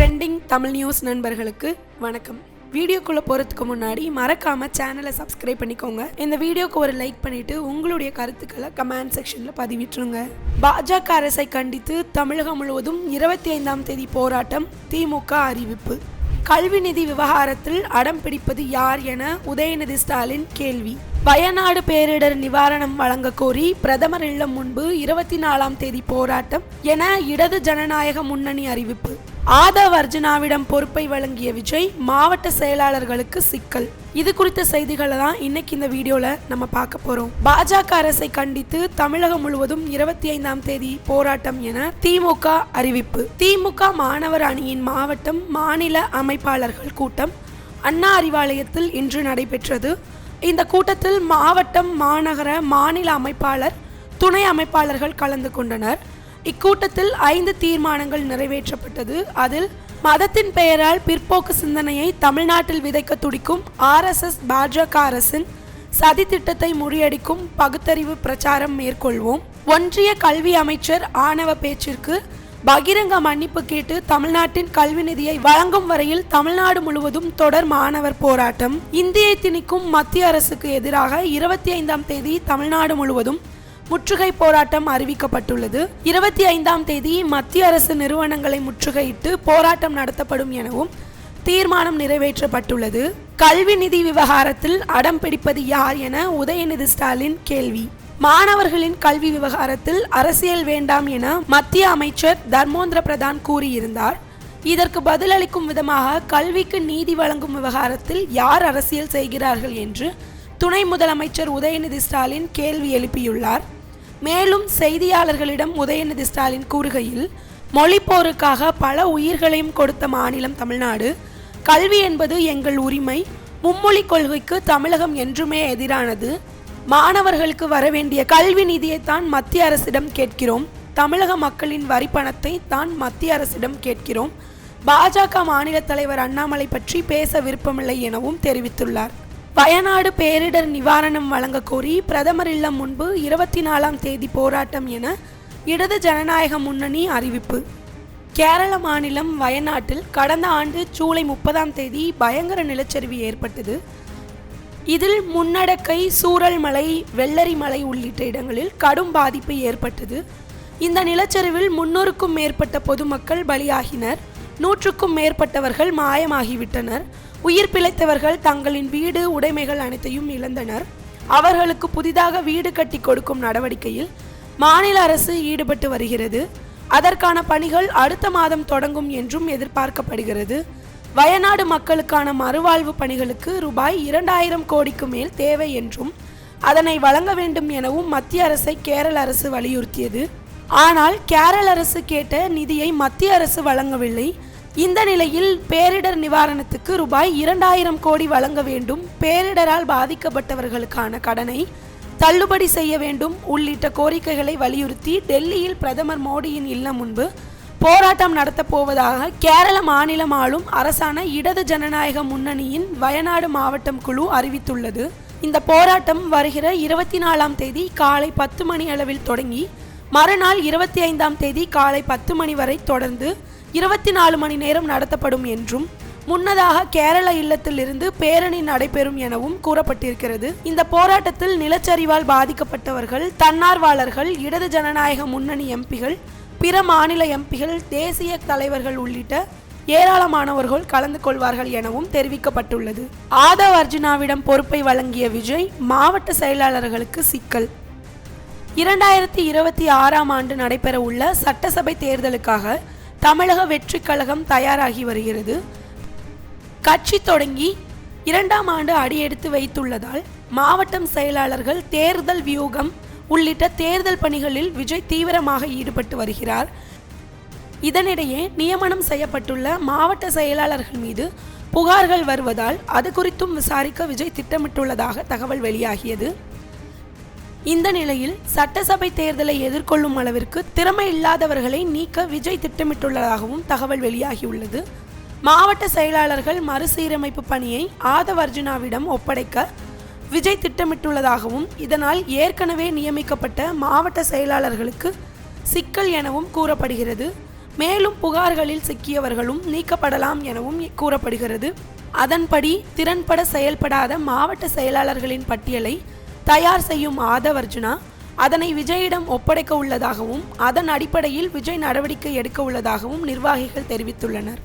Trending Tamil news நண்பர்களுக்கு வணக்கம். வீடியோக்குள்ளே போகிறதுக்கு முன்னாடி மறக்காமல் சேனலை சப்ஸ்கிரைப் பண்ணிக்கோங்க. இந்த வீடியோக்கு ஒரு லைக் பண்ணிவிட்டு உங்களுடைய கருத்துக்களை கமெண்ட் செக்ஷனில் பதிவிட்டுருங்க. பாஜக அரசை கண்டித்து தமிழகம் முழுவதும் இருபத்தி ஐந்தாம் தேதி போராட்டம் திமுக அறிவிப்பு. கல்வி நிதி விவகாரத்தில் அடம் பிடிப்பது யார் என உதயநிதி ஸ்டாலின் கேள்வி. வயநாடு பேரிடர் நிவாரணம் வழங்க கோரி பிரதமர் இல்லம் முன்பு இருபத்தி நாலாம் தேதி போராட்டம் என இடது ஜனநாயக முன்னணி அறிவிப்பு. ஆதவ் அர்ஜுனாவிடம் பொறுப்பை வழங்கிய விஜய் மாவட்ட செயலாளர்களுக்கு சிக்கல். இது குறித்த செய்திகளை தான் இன்னைக்கு இந்த வீடியோல நம்ம பார்க்க போறோம். பாஜக அரசை கண்டித்து தமிழகம் முழுவதும் இருபத்தி ஐந்தாம் தேதி போராட்டம் என திமுக அறிவிப்பு. திமுக மாணவர் அணியின் மாவட்டம் மாநில அமைப்பாளர்கள் கூட்டம் அண்ணா அறிவாலயத்தில் இன்று நடைபெற்றது. இந்த கூட்டத்தில் மாவட்டம் மாநகர மாநில அமைப்பாளர் துணை அமைப்பாளர்கள் கலந்து கொண்டனர். இக்கூட்டத்தில் ஐந்து தீர்மானங்கள் நிறைவேற்றப்பட்டது. அதில் மதத்தின் பெயரால் பிற்போக்கு சிந்தனையை தமிழ்நாட்டில் விதைக்க துடிக்கும் ஆர்எஸ்எஸ் பாஜக அரசின் சதி திட்டத்தை முறியடிக்கும் பகுத்தறிவு பிரச்சாரம் மேற்கொள்வோம். ஒன்றிய கல்வி அமைச்சர் ஆணவ பேச்சிற்கு பகிரங்க மன்னிப்பு கேட்டு தமிழ்நாட்டின் கல்வி நிதியை வழங்கும் வரையில் தமிழ்நாடு முழுவதும் தொடர் மாணவர் போராட்டம். இந்தியை திணிக்கும் மத்திய அரசுக்கு எதிராக இருபத்தி ஐந்தாம் தேதி தமிழ்நாடு முழுவதும் முற்றுகை போராட்டம் அறிவிக்கப்பட்டுள்ளது. இருபத்தி ஐந்தாம் தேதி மத்திய அரசு நிறுவனங்களை முற்றுகையிட்டு போராட்டம் நடத்தப்படும் எனவும் தீர்மானம் நிறைவேற்றப்பட்டுள்ளது. கல்வி நிதி விவகாரத்தில் அடம் பிடிப்பது யார் என உதயநிதி ஸ்டாலின் கேள்வி. மாணவர்களின் கல்வி விவகாரத்தில் அரசியல் வேண்டாம் என மத்திய அமைச்சர் தர்மோந்திர பிரதான் கூறியிருந்தார். இதற்கு பதிலளிக்கும் விதமாக கல்விக்கு நீதி வழங்கும் விவகாரத்தில் யார் அரசியல் செய்கிறார்கள் என்று துணை முதலமைச்சர் உதயநிதி ஸ்டாலின் கேள்வி எழுப்பியுள்ளார். மேலும் செய்தியாளர்களிடம் உதயநிதி ஸ்டாலின் கூறுகையில் மொழிப்போருக்காக பல உயிர்களையும் கொடுத்த மாநிலம் தமிழ்நாடு. கல்வி என்பது எங்கள் உரிமை. மும்மொழி கொள்கைக்கு தமிழகம் என்றுமே எதிரானது. மாணவர்களுக்கு வர வேண்டிய கல்வி நிதியைத்தான் மத்திய அரசிடம் கேட்கிறோம். தமிழக மக்களின் வரி பணத்தை தான் மத்திய அரசிடம் கேட்கிறோம். பாஜக மாநில தலைவர் அண்ணாமலை பற்றி பேச விருப்பமில்லை எனவும் தெரிவித்துள்ளார். வயநாடு பேரிடர் நிவாரணம் வழங்க கோரி பிரதமர் இல்லம் முன்பு இருபத்தி நாலாம் தேதி போராட்டம் என இடது ஜனநாயக முன்னணி அறிவிப்பு. கேரள மாநிலம் வயநாட்டில் கடந்த ஆண்டு ஜூலை முப்பதாம் தேதி பயங்கர நிலச்சரிவு ஏற்பட்டது. இதில் முன்னடக்கை சூரல் மலை வெள்ளரி மலை உள்ளிட்ட இடங்களில் கடும் பாதிப்பு ஏற்பட்டது. இந்த நிலச்சரிவில் முன்னூறுக்கும் மேற்பட்ட பொதுமக்கள் பலியாகினர். நூற்றுக்கும் மேற்பட்டவர்கள் மாயமாகிவிட்டனர். உயிர் பிழைத்தவர்கள் தங்களின் வீடு உடைமைகள் அனைத்தையும் இழந்தனர். அவர்களுக்கு புதிதாக வீடு கட்டி கொடுக்கும் நடவடிக்கையில் மாநில அரசு ஈடுபட்டு வருகிறது. அதற்கான பணிகள் அடுத்த மாதம் தொடங்கும் என்றும் எதிர்பார்க்கப்படுகிறது. வயநாடு மக்களுக்கான மறுவாழ்வு பணிகளுக்கு ரூபாய் இரண்டாயிரம் கோடிக்கு மேல் தேவை என்றும் அதனை வழங்க வேண்டும் எனவும் மத்திய அரசை கேரள அரசு வலியுறுத்தியது. ஆனால் கேரள அரசு கேட்ட நிதியை மத்திய அரசு வழங்கவில்லை. இந்த நிலையில் பேரிடர் நிவாரணத்துக்கு ரூபாய் இரண்டாயிரம் கோடி வழங்க வேண்டும். பேரிடரால் பாதிக்கப்பட்டவர்களுக்கான கடனை தள்ளுபடி செய்ய வேண்டும். உள்ளிட்ட கோரிக்கைகளை வலியுறுத்தி டெல்லியில் பிரதமர் மோடியின் இல்லம் முன்பு போராட்டம் நடத்தப் போவதாக கேரள மாநிலம் ஆளும் அரசான இடது ஜனநாயக முன்னணியின் வயநாடு மாவட்டம் குழு அறிவித்துள்ளது. இந்த போராட்டம் வருகிற இருபத்தி நாலாம் தேதி காலை பத்து மணி அளவில் தொடங்கி மறுநாள் இருபத்தி ஐந்தாம் தேதி காலை பத்து மணி வரை தொடர்ந்து இருபத்தி நாலு மணி நேரம் நடத்தப்படும் என்றும் முன்னதாக கேரள இல்லத்திலிருந்து பேரணி நடைபெறும் எனவும் கூறப்பட்டிருக்கிறது. இந்த போராட்டத்தில் நிலச்சரிவால் பாதிக்கப்பட்டவர்கள் தன்னார்வலர்கள் இடது ஜனநாயக முன்னணி எம்பிகள் பிற மாநில எம்பிகள் தேசிய தலைவர்கள் உள்ளிட்ட ஏராளமானவர்கள் கலந்து கொள்வார்கள் எனவும் தெரிவிக்கப்பட்டுள்ளது. ஆதவ் அர்ஜுனாவிடம் பொறுப்பை வழங்கிய விஜய் மாவட்ட செயலாளர்களுக்கு சிக்கல். இரண்டாயிரத்தி இருபத்தி ஆறாம் ஆண்டு நடைபெற உள்ள சட்டசபை தேர்தலுக்காக தமிழக வெற்றிக் கழகம் தயாராகி வருகிறது. கட்சி தொடங்கி இரண்டாம் ஆண்டு அடியெடுத்து வைத்துள்ளதால் மாவட்டம் செயலாளர்கள் தேர்தல் வியூகம் உள்ளிட்ட தேர்தல் பணிகளில் விஜய் தீவிரமாக ஈடுபட்டு வருகிறார். இதனிடையே நியமனம் செய்யப்பட்டுள்ள மாவட்ட செயலாளர்கள் மீது புகார்கள் வருவதால் அது குறித்தும் விசாரிக்க விஜய் திட்டமிட்டுள்ளதாக தகவல் வெளியாகியது. இந்த நிலையில் சட்டசபை தேர்தலை எதிர்கொள்ளும் அளவிற்கு திறமை இல்லாதவர்களை நீக்க விஜய் திட்டமிட்டுள்ளதாகவும் தகவல் வெளியாகியுள்ளது. மாவட்ட செயலாளர்கள் மறுசீரமைப்பு பணியை ஆதவ் அர்ஜுனாவிடம் ஒப்படைக்க விஜய் திட்டமிட்டுள்ளதாகவும் இதனால் ஏற்கனவே நியமிக்கப்பட்ட மாவட்ட செயலாளர்களுக்கு சிக்கல் எனவும் கூறப்படுகிறது. மேலும் புகார்களில் சிக்கியவர்களும் நீக்கப்படலாம் எனவும் கூறப்படுகிறது. அதன்படி திறன்பட செயல்படாத மாவட்ட செயலாளர்களின் பட்டியலை தயார் செய்யும் ஆதவர்ஜுனா அதனை விஜயிடம் ஒப்படைக்க உள்ளதாகவும் அதன் அடிப்படையில் விஜய் நடவடிக்கை எடுக்க உள்ளதாகவும் நிர்வாகிகள் தெரிவித்துள்ளனர்.